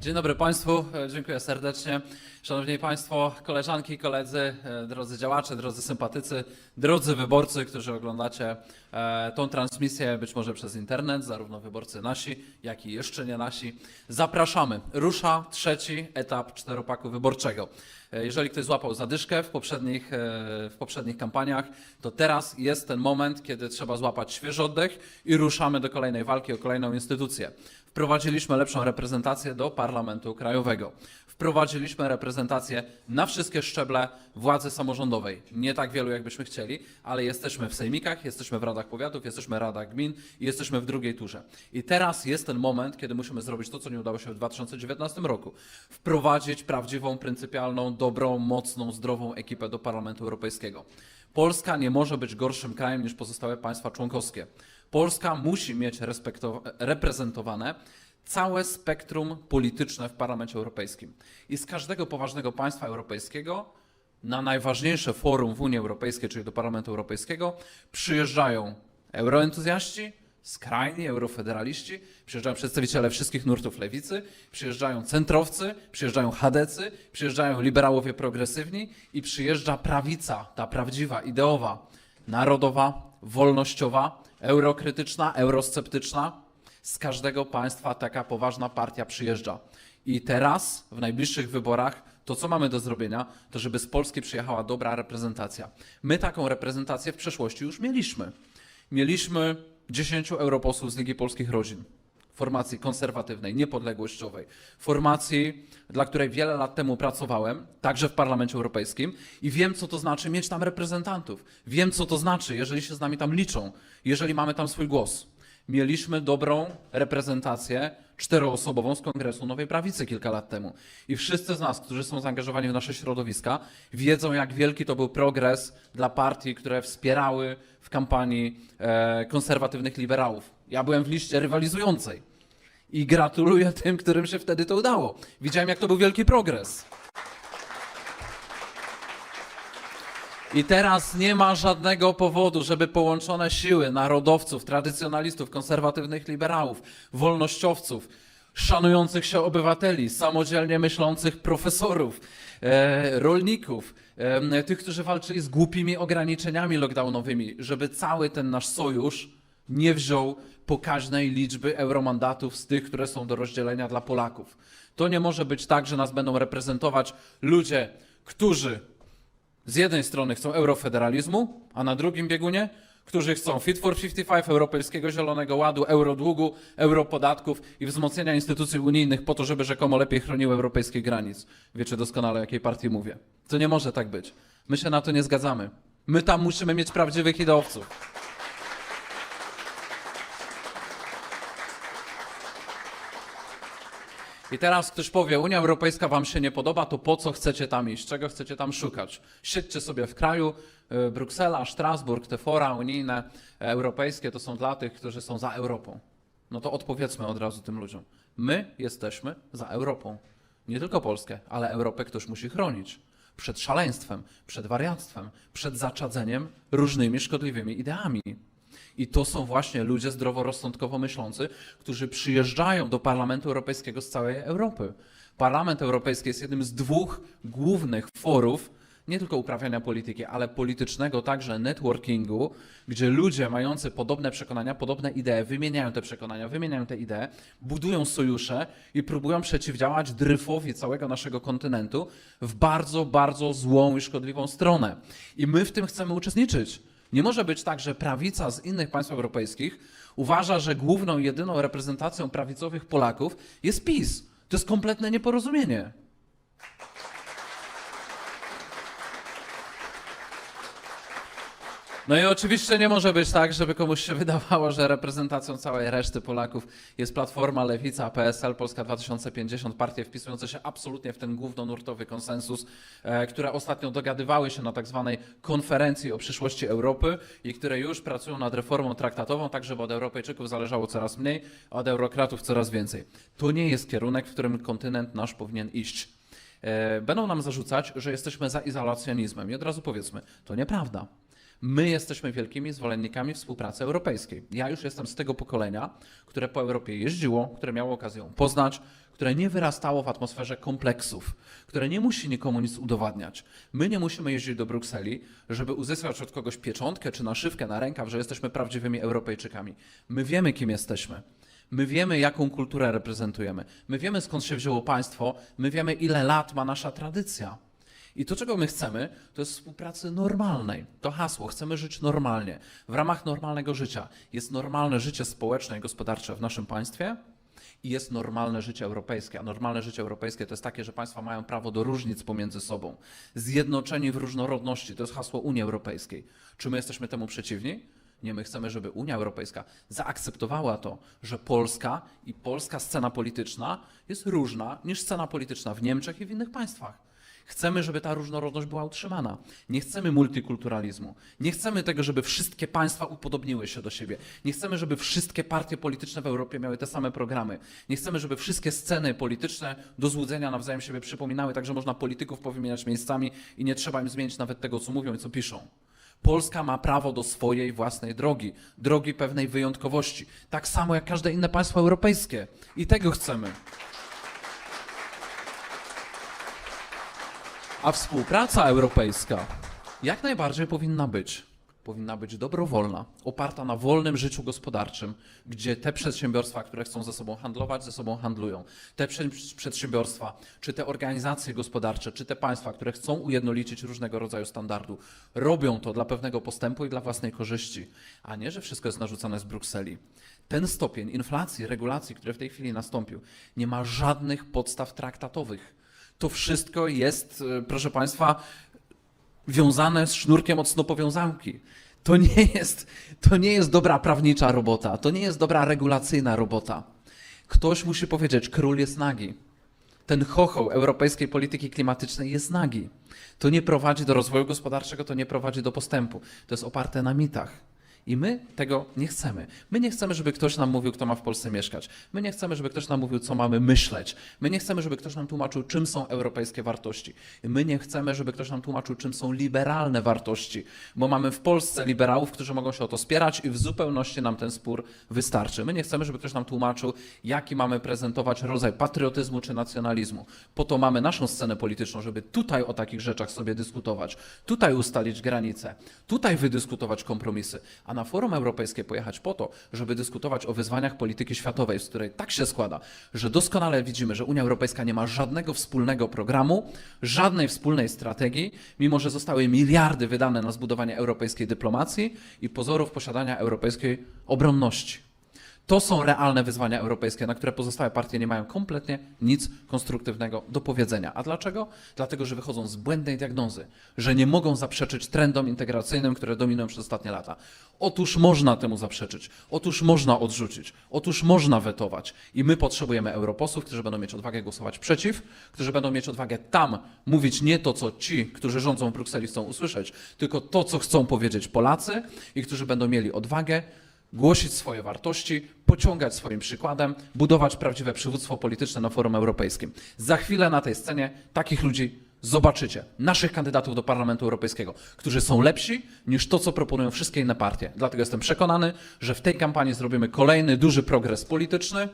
Dzień dobry Państwu, e, dziękuję serdecznie. Szanowni Państwo, koleżanki, koledzy, e, drodzy działacze, drodzy sympatycy, drodzy wyborcy, którzy oglądacie e, tą transmisję, być może przez internet, zarówno wyborcy nasi, jak i jeszcze nie nasi. Zapraszamy. Rusza trzeci etap czteropaku wyborczego. Jeżeli ktoś złapał zadyszkę w poprzednich, w poprzednich kampaniach, to teraz jest ten moment, kiedy trzeba złapać świeży oddech i ruszamy do kolejnej walki o kolejną instytucję. Wprowadziliśmy lepszą reprezentację do Parlamentu Krajowego. Wprowadziliśmy reprezentację na wszystkie szczeble władzy samorządowej. Nie tak wielu, jakbyśmy chcieli, ale jesteśmy w sejmikach, jesteśmy w radach powiatów, jesteśmy w radach gmin i jesteśmy w drugiej turze. I teraz jest ten moment, kiedy musimy zrobić to, co nie udało się w 2019 roku. Wprowadzić prawdziwą, pryncypialną, dobrą, mocną, zdrową ekipę do Parlamentu Europejskiego. Polska nie może być gorszym krajem niż pozostałe państwa członkowskie. Polska musi mieć reprezentowane całe spektrum polityczne w Parlamencie Europejskim. I z każdego poważnego państwa europejskiego na najważniejsze forum w Unii Europejskiej, czyli do Parlamentu Europejskiego, przyjeżdżają euroentuzjaści, skrajni eurofederaliści, przyjeżdżają przedstawiciele wszystkich nurtów lewicy, przyjeżdżają centrowcy, przyjeżdżają chadecy, przyjeżdżają liberałowie progresywni i przyjeżdża prawica, ta prawdziwa, ideowa, narodowa, wolnościowa, eurokrytyczna, eurosceptyczna. Z każdego państwa taka poważna partia przyjeżdża. I teraz, w najbliższych wyborach, to co mamy do zrobienia, to żeby z Polski przyjechała dobra reprezentacja. My taką reprezentację w przeszłości już mieliśmy. Mieliśmy 10 europosłów z Ligi Polskich Rodzin, formacji konserwatywnej, niepodległościowej, formacji, dla której wiele lat temu pracowałem, także w Parlamencie Europejskim i wiem, co to znaczy mieć tam reprezentantów. Wiem, co to znaczy, jeżeli się z nami tam liczą, jeżeli mamy tam swój głos. Mieliśmy dobrą reprezentację czteroosobową z Kongresu Nowej Prawicy kilka lat temu. I wszyscy z nas, którzy są zaangażowani w nasze środowiska, wiedzą, jak wielki to był progres dla partii, które wspierały w kampanii e, konserwatywnych liberałów. Ja byłem w liście rywalizującej. I gratuluję tym, którym się wtedy to udało. Widziałem, jak to był wielki progres. I teraz nie ma żadnego powodu, żeby połączone siły narodowców, tradycjonalistów, konserwatywnych liberałów, wolnościowców, szanujących się obywateli, samodzielnie myślących profesorów, e, rolników, e, tych, którzy walczyli z głupimi ograniczeniami lockdownowymi, żeby cały ten nasz sojusz nie wziął pokaźnej liczby euromandatów z tych, które są do rozdzielenia dla Polaków. To nie może być tak, że nas będą reprezentować ludzie, którzy z jednej strony chcą eurofederalizmu, a na drugim biegunie, którzy chcą Fit for 55, Europejskiego Zielonego Ładu, eurodługu, europodatków i wzmocnienia instytucji unijnych po to, żeby rzekomo lepiej chroniły europejskich granic. Wiecie doskonale, o jakiej partii mówię. To nie może tak być. My się na to nie zgadzamy. My tam musimy mieć prawdziwych ideowców. I teraz ktoś powie, Unia Europejska wam się nie podoba, to po co chcecie tam iść? Czego chcecie tam szukać? Siedźcie sobie w kraju, y, Bruksela, Strasburg, te fora unijne, e, europejskie to są dla tych, którzy są za Europą. No to odpowiedzmy od razu tym ludziom. My jesteśmy za Europą. Nie tylko Polskę, ale Europę ktoś musi chronić. Przed szaleństwem, przed wariactwem, przed zaczadzeniem różnymi szkodliwymi ideami. I to są właśnie ludzie zdroworozsądkowo myślący, którzy przyjeżdżają do Parlamentu Europejskiego z całej Europy. Parlament Europejski jest jednym z dwóch głównych forów, nie tylko uprawiania polityki, ale politycznego także networkingu, gdzie ludzie mający podobne przekonania, podobne idee wymieniają te przekonania, wymieniają te idee, budują sojusze i próbują przeciwdziałać dryfowi całego naszego kontynentu w bardzo, bardzo złą i szkodliwą stronę. I my w tym chcemy uczestniczyć. Nie może być tak, że prawica z innych państw europejskich uważa, że główną, jedyną reprezentacją prawicowych Polaków jest PiS. To jest kompletne nieporozumienie. No i oczywiście nie może być tak, żeby komuś się wydawało, że reprezentacją całej reszty Polaków jest Platforma, Lewica, PSL, Polska 2050, partie wpisujące się absolutnie w ten głównonurtowy konsensus, e, które ostatnio dogadywały się na tak zwanej konferencji o przyszłości Europy i które już pracują nad reformą traktatową, tak żeby od Europejczyków zależało coraz mniej, a od eurokratów coraz więcej. To nie jest kierunek, w którym kontynent nasz powinien iść. E, Będą nam zarzucać, że jesteśmy za izolacjonizmem. I od razu powiedzmy, to nieprawda. My jesteśmy wielkimi zwolennikami współpracy europejskiej. Ja już jestem z tego pokolenia, które po Europie jeździło, które miało okazję ją poznać, które nie wyrastało w atmosferze kompleksów, które nie musi nikomu nic udowadniać. My nie musimy jeździć do Brukseli, żeby uzyskać od kogoś pieczątkę czy naszywkę na rękaw, że jesteśmy prawdziwymi Europejczykami. My wiemy, kim jesteśmy. My wiemy, jaką kulturę reprezentujemy. My wiemy, skąd się wzięło państwo. My wiemy, ile lat ma nasza tradycja. I to, czego my chcemy, to jest współpracy normalnej. To hasło, chcemy żyć normalnie. W ramach normalnego życia jest normalne życie społeczne i gospodarcze w naszym państwie i jest normalne życie europejskie. A normalne życie europejskie to jest takie, że państwa mają prawo do różnic pomiędzy sobą. Zjednoczeni w różnorodności to jest hasło Unii Europejskiej. Czy my jesteśmy temu przeciwni? Nie, my chcemy, żeby Unia Europejska zaakceptowała to, że Polska i polska scena polityczna jest różna niż scena polityczna w Niemczech i w innych państwach. Chcemy, żeby ta różnorodność była utrzymana. Nie chcemy multikulturalizmu. Nie chcemy tego, żeby wszystkie państwa upodobniły się do siebie. Nie chcemy, żeby wszystkie partie polityczne w Europie miały te same programy. Nie chcemy, żeby wszystkie sceny polityczne do złudzenia nawzajem siebie przypominały, tak że można polityków powymieniać miejscami i nie trzeba im zmienić nawet tego, co mówią i co piszą. Polska ma prawo do swojej własnej drogi, drogi pewnej wyjątkowości, tak samo jak każde inne państwo europejskie. I tego chcemy. A współpraca europejska jak najbardziej powinna być. Powinna być dobrowolna, oparta na wolnym życiu gospodarczym, gdzie te przedsiębiorstwa, które chcą ze sobą handlować, ze sobą handlują. Te prze- przedsiębiorstwa, czy te organizacje gospodarcze, czy te państwa, które chcą ujednolicić różnego rodzaju standardu, robią to dla pewnego postępu i dla własnej korzyści, a nie, że wszystko jest narzucane z Brukseli. Ten stopień inflacji, regulacji, który w tej chwili nastąpił, nie ma żadnych podstaw traktatowych. To wszystko jest, e, proszę Państwa, wiązane z sznurkiem od snopowiązanki. To nie jest, to nie jest dobra prawnicza robota, to nie jest dobra regulacyjna robota. Ktoś musi powiedzieć, król jest nagi. Ten chochoł europejskiej polityki klimatycznej jest nagi. To nie prowadzi do rozwoju gospodarczego, to nie prowadzi do postępu. To jest oparte na mitach. I my tego nie chcemy. My nie chcemy, żeby ktoś nam mówił, kto ma w Polsce mieszkać. My nie chcemy, żeby ktoś nam mówił, co mamy myśleć. My nie chcemy, żeby ktoś nam tłumaczył, czym są europejskie wartości. My nie chcemy, żeby ktoś nam tłumaczył, czym są liberalne wartości, bo mamy w Polsce liberałów, którzy mogą się o to spierać i w zupełności nam ten spór wystarczy. My nie chcemy, żeby ktoś nam tłumaczył, jaki mamy prezentować rodzaj patriotyzmu czy nacjonalizmu. Po to mamy naszą scenę polityczną, żeby tutaj o takich rzeczach sobie dyskutować, tutaj ustalić granice, tutaj wydyskutować kompromisy, a na forum europejskie pojechać po to, żeby dyskutować o wyzwaniach polityki światowej, z której tak się składa, że doskonale widzimy, że Unia Europejska nie ma żadnego wspólnego programu, żadnej wspólnej strategii, mimo że zostały miliardy wydane na zbudowanie europejskiej dyplomacji i pozorów posiadania europejskiej obronności. To są realne wyzwania europejskie, na które pozostałe partie nie mają kompletnie nic konstruktywnego do powiedzenia. A dlaczego? Dlatego, że wychodzą z błędnej diagnozy, że nie mogą zaprzeczyć trendom integracyjnym, które dominują przez ostatnie lata. Otóż można temu zaprzeczyć, otóż można odrzucić, otóż można wetować. I my potrzebujemy europosłów, którzy będą mieć odwagę głosować przeciw, którzy będą mieć odwagę tam mówić nie to, co ci, którzy rządzą w Brukseli, chcą usłyszeć, tylko to, co chcą powiedzieć Polacy i którzy będą mieli odwagę głosić swoje wartości, pociągać swoim przykładem, budować prawdziwe przywództwo polityczne na forum europejskim. Za chwilę na tej scenie takich ludzi zobaczycie, naszych kandydatów do Parlamentu Europejskiego, którzy są lepsi niż to, co proponują wszystkie inne partie. Dlatego jestem przekonany, że w tej kampanii zrobimy kolejny duży progres polityczny.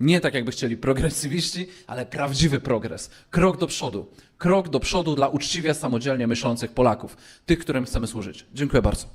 Nie tak, jakby chcieli progresywiści, ale prawdziwy progres. Krok do przodu. Krok do przodu dla uczciwie, samodzielnie myślących Polaków, tych, którym chcemy służyć. Dziękuję bardzo.